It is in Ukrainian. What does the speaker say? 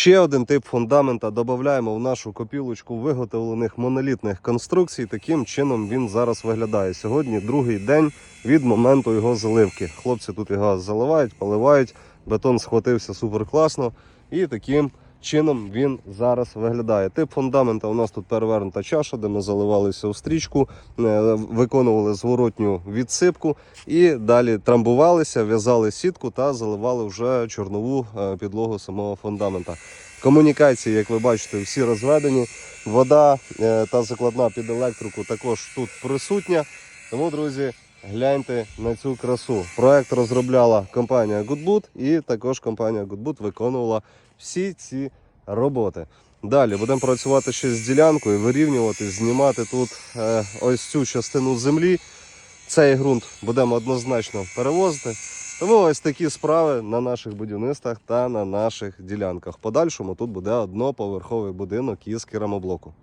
Ще один тип фундамента додаємо в нашу копілочку виготовлених монолітних конструкцій. Таким чином він зараз виглядає. Сьогодні другий день від моменту його заливки. Хлопці тут його заливають, поливають. Бетон схватився супер класно. І таким чином він зараз виглядає. Тип фундамента у нас тут перевернута чаша, де ми заливалися у стрічку, е, виконували зворотню відсипку і далі трамбувалися, в'язали сітку та заливали вже чорнову е, підлогу самого фундамента. Комунікації, як ви бачите, всі розведені. Вода е, та закладна під електрику також тут присутня. Тому, друзі, гляньте на цю красу. Проект розробляла компанія Goodboot і також компанія Goodboot виконувала всі ці роботи. Далі будемо працювати ще з ділянкою, вирівнювати, знімати тут е, ось цю частину землі. Цей ґрунт будемо однозначно перевозити. Тому ось такі справи на наших будівництвах та на наших ділянках. В подальшому тут буде одноповерховий будинок із керамоблоку.